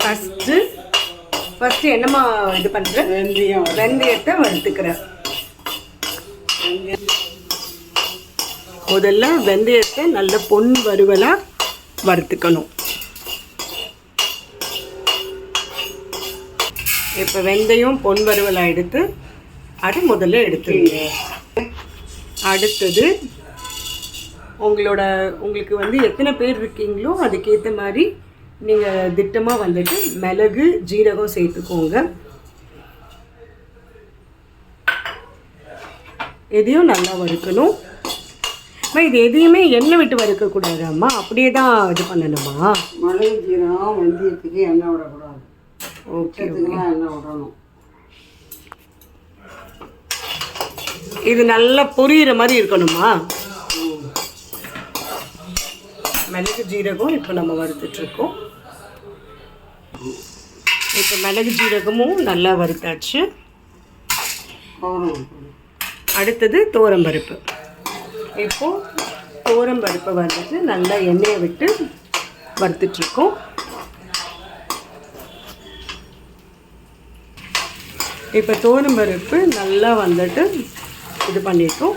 First first என்னம்மா இது பண்ணுறேன் வெந்தயம். வெந்தயத்தை வறுத்துக்கிறேன் முதல்ல வெந்தயத்தை நல்ல பொன் வறுவலாக வறுத்துக்கணும். இப்போ வெந்தயம் பொன் வறுவலாக எடுத்து அது முதல்ல எடுத்துருங்க. அடுத்தது உங்களோட உங்களுக்கு வந்து எத்தனை பேர் இருக்கீங்களோ அதுக்கேற்ற மாதிரி நீங்கள் திட்டமாக வந்துட்டு மிளகு ஜீரகம் சேர்த்துக்கோங்க. எதையும் நல்லா வறுக்கணும். அம்மா இது எதையுமே எண்ணெய் விட்டு வறுக்கக்கூடாது அம்மா அப்படியே தான் இது பண்ணணுமா? மிளகு ஜீரகம் வெந்தயத்துக்கு எண்ணெய் விடக்கூடாது. ஓகே எண்ணெய் விடணும். இது நல்லா பொரியிற மாதிரி இருக்கணுமா? மிளகு ஜீரகம் இப்போ நம்ம வறுத்துட்ருக்கோம். இப்போ மிளகு ஜீரகமும் நல்லா வறுத்தாச்சு. அடுத்தது தோரம்பருப்பு இப்போ தோரம்பருப்பை வந்துட்டு நல்லா எண்ணெயை விட்டு வறுத்துட்ருக்கோம். இப்போ தோரம்பருப்பு நல்லா வந்துட்டு இது பண்ணியிருக்கோம்.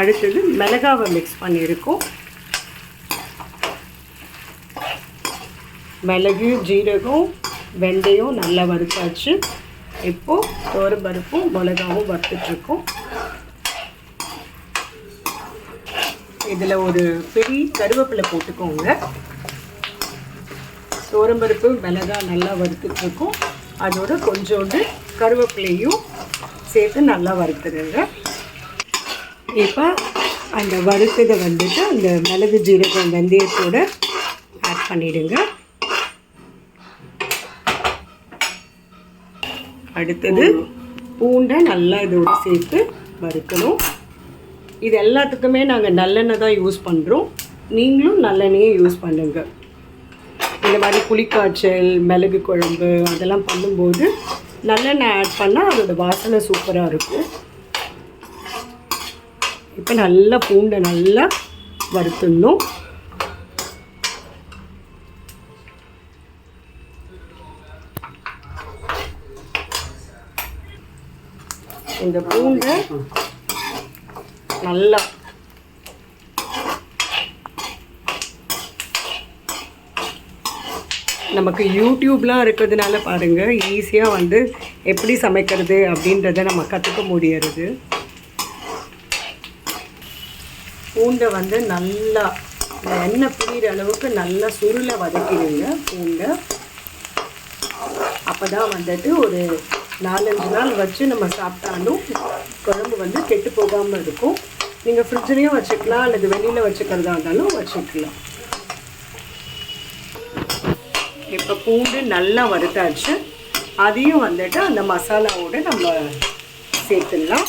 அடுத்தது மிளகாவை மிக்ஸ் பண்ணியிருக்கோம். மிளகு ஜீரகம் வெந்தயம் நல்லா வறுத்தாச்சு. இப்போது தோரம்பருப்பும் மிளகாவும் வறுத்துட்ருக்கோம். இதில் ஒரு பெரிய கருவேப்பிலை போட்டுக்கோங்க. தோரம்பருப்பு மிளகா நல்லா வறுத்துட்ருக்கோம். அதோட கொஞ்சோண்டு கருவேப்பிலையும் சேர்த்து நல்லா வறுத்துடுங்க. இப்போ அந்த வறுத்ததை வந்துட்டு அந்த மிளகு ஜீரகம் வெந்தயத்தோட ஆட் பண்ணிவிடுங்க அடுத்தது பூண்டை நல்லா இதோடு சேர்த்து வறுக்கணும். இது எல்லாத்துக்குமே நாங்கள் நல்லெண்ணெய் தான் யூஸ் பண்ணுறோம் நீங்களும் நல்லெண்ணெயே யூஸ் பண்ணுங்கள் இந்த மாதிரி புளிக்காய்ச்சல் மிளகு குழம்பு அதெல்லாம் பண்ணும்போது நல்லெண்ணெய் ஆட் பண்ணால் அதோட வாசனை சூப்பராக இருக்கும். இப்போ நல்லா பூண்டை நல்லா வறுத்துடணும். இந்த பூண்டை நல்லா நமக்கு யூடியூப்லாம் இருக்கிறதுனால பாருங்கள் ஈஸியாக வந்து எப்படி சமைக்கிறது அப்படின்றத நம்ம கற்றுக்க முடியறது. பூண்டை வந்து நல்லா எண்ணெய் புரியிற அளவுக்கு நல்லா சுருளை வதக்கிடுங்க பூண்டை. அப்போ தான் வந்துட்டு ஒரு நாலஞ்சு நாள் வச்சு நம்ம சாப்பிட்டாலும் குழம்பு வந்து கெட்டு போகாமல் இருக்கும். நீங்கள் ஃப்ரிட்ஜ்லேயும் வச்சுக்கலாம் அல்லது வெளியில் வச்சுக்கிறதா இருந்தாலும் வச்சுக்கலாம். இப்போ பூண்டு நல்லா வறுத்தாச்சு. அதையும் வந்துட்டு அந்த மசாலாவோடு நம்ம சேர்த்துடலாம்.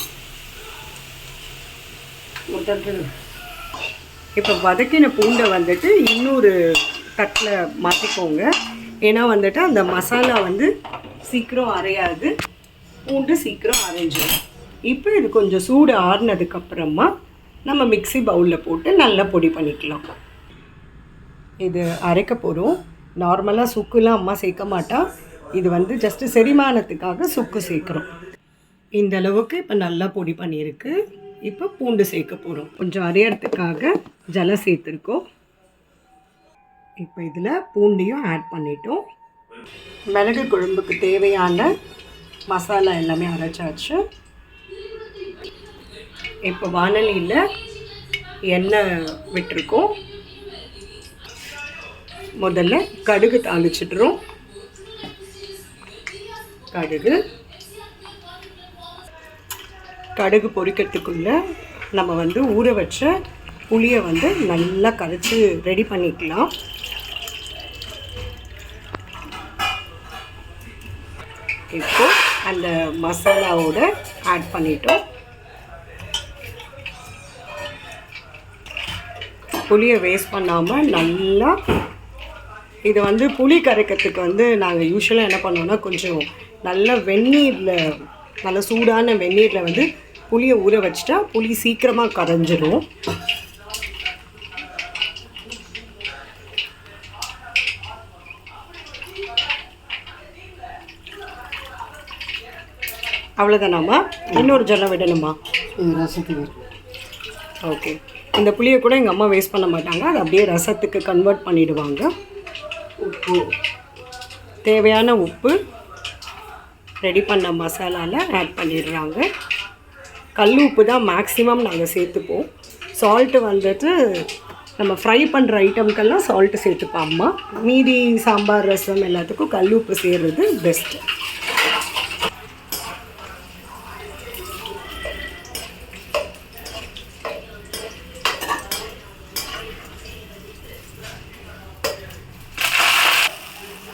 இப்போ வதக்கின பூண்டை வந்துட்டு இன்னொரு தட்டில் மாற்றிக்கோங்க ஏன்னா வந்துட்டு அந்த மசாலா வந்து சீக்கிரம் அரையாது. பூண்டு சீக்கிரம் அரைஞ்சிடும் இப்போ இது கொஞ்சம் சூடு ஆறுனதுக்கப்புறமா நம்ம மிக்ஸி பவுலில் போட்டு நல்லா பொடி பண்ணிக்கலாம். இது அரைக்க போகிறோம் நார்மலாக சுக்குலாம் அம்மா சேர்க்க மாட்டா. இது வந்து ஜஸ்ட்டு செரிமானத்துக்காக சுக்கு சேர்க்குறோம். இந்த அளவுக்கு இப்போ நல்லா பொடி பண்ணியிருக்கு. இப்போ பூண்டு சேர்க்க போகிறோம் கொஞ்சம் அரையறதுக்காக ஜலம் சேர்த்துருக்கோம். இப்போ இதில் பூண்டையும் ஆட் பண்ணிட்டோம். மிளகு குழம்புக்கு தேவையான மசாலா எல்லாமே அரைச்சாச்சு. இப்போ வானலியில் எண்ணெய் விட்டுருக்கோம். முதல்ல கடுகு தாளிச்சிடுறோம். கடுகு. கடுகு பொரிக்கிறதுக்குள்ள நம்ம வந்து ஊற வச்ச புளியை வந்து நல்லா கரைச்சி ரெடி பண்ணிக்கலாம். இப்போ அந்த மசாலாவோட ஆட் பண்ணிட்டோம். புளியை வேஸ்ட் பண்ணாமல் நல்லா இது வந்து புளி கரைக்கிறதுக்கு வந்து நாங்கள் யூஸ்வலாக என்ன பண்ணுவோம்னா கொஞ்சம் நல்ல வெந்நீரில் நல்ல சூடான வெந்நீரில் வந்து புளியை ஊற வச்சுட்டா புளி சீக்கிரமாக கரைஞ்சிடும் அவ்வளோதானாம்மா இன்னொரு ஜல்லம் விடணுமா? ரசத்துக்கு. ஓகே. இந்த புளியை கூட எங்கள் அம்மா வேஸ்ட் பண்ண மாட்டாங்க. அதை அப்படியே ரசத்துக்கு கன்வெர்ட் பண்ணிடுவாங்க. உப்பு. தேவையான உப்பு ரெடி பண்ண மசாலாவில் ஆட் பண்ணிடுறாங்க. கல் உப்பு தான் மேக்ஸிமம் நாங்கள் சேர்த்துப்போம். சால்ட்டு வந்துட்டு நம்ம ஃப்ரை பண்ணுற ஐட்டம்க்கெல்லாம் சால்ட்டு சேர்த்துப்போம் அம்மா. மீதி சாம்பார் ரசம் எல்லாத்துக்கும் கல் உப்பு சேர்றது பெஸ்ட்டு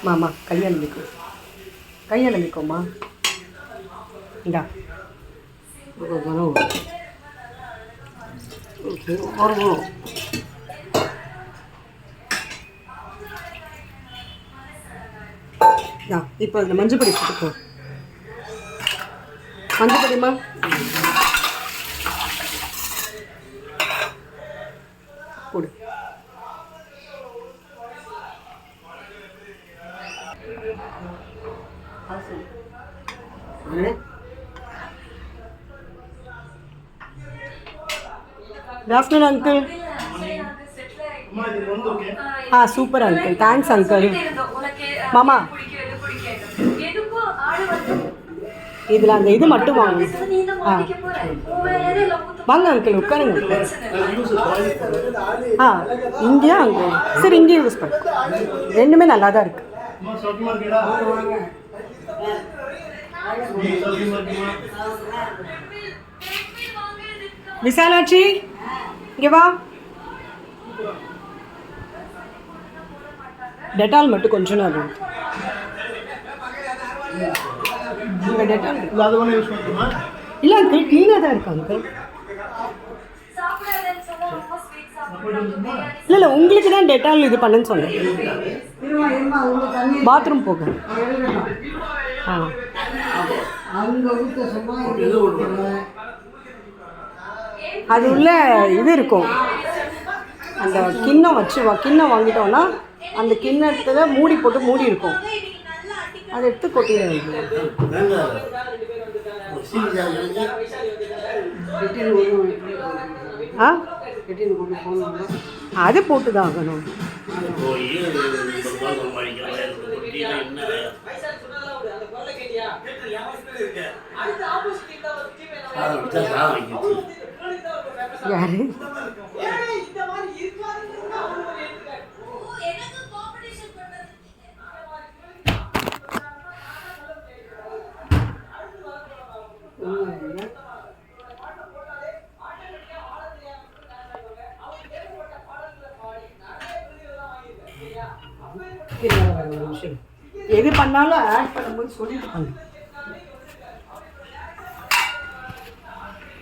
மாமா கல்யாணம் நிற்கும் கல்யாணம் கையலமிக்கோமா இந்தா. ஒரு தடவை ஓகே உரணும் இப்போ அதில் மஞ்சள் பொடி போட்டுக்கோ மஞ்சள் பொடிமா போடு. குட் ஆஃப்டர்நூன் அங்கிள் ஆ சூப்பர் அங்கிள் தேங்க்ஸ் அங்கிள் மாமா இதில் அந்த இது மட்டும் வாங்க ஆ வாங்க அங்கிள் உட்காருங்க ஆ இங்கேயா அங்கே சரி இங்கேயே யூஸ் பண்ணு ரெண்டுமே நல்லா தான் இருக்கு விசாலாட்சி இங்கே வா. டெட்டால் மட்டும் கொஞ்சம். இங்க டெட்டால். இல்லை அங்கிள் க்ளீனாக தான் இருக்கு அங்கிள் இல்லை இல்லை உங்களுக்கு தான் டெட்டால் இது பண்ணுன்னு சொன்னேன். பாத்ரூம் போக. ஆ. அது உள்ள இது இருக்கும். அந்த கிண்ணம் வச்சு வா கிண்ணம் வாங்கிட்டோம்னா அந்த கிண்ணத்தில் மூடி போட்டு மூடி இருக்கும். அதை எடுத்து கொட்டிட வேண்டியது. ஆ? அது போட்டு தான் ஆகணும் யாரு? எது பண்ணாலும் ஆட் பண்ணும்போது சொல்லிட்டு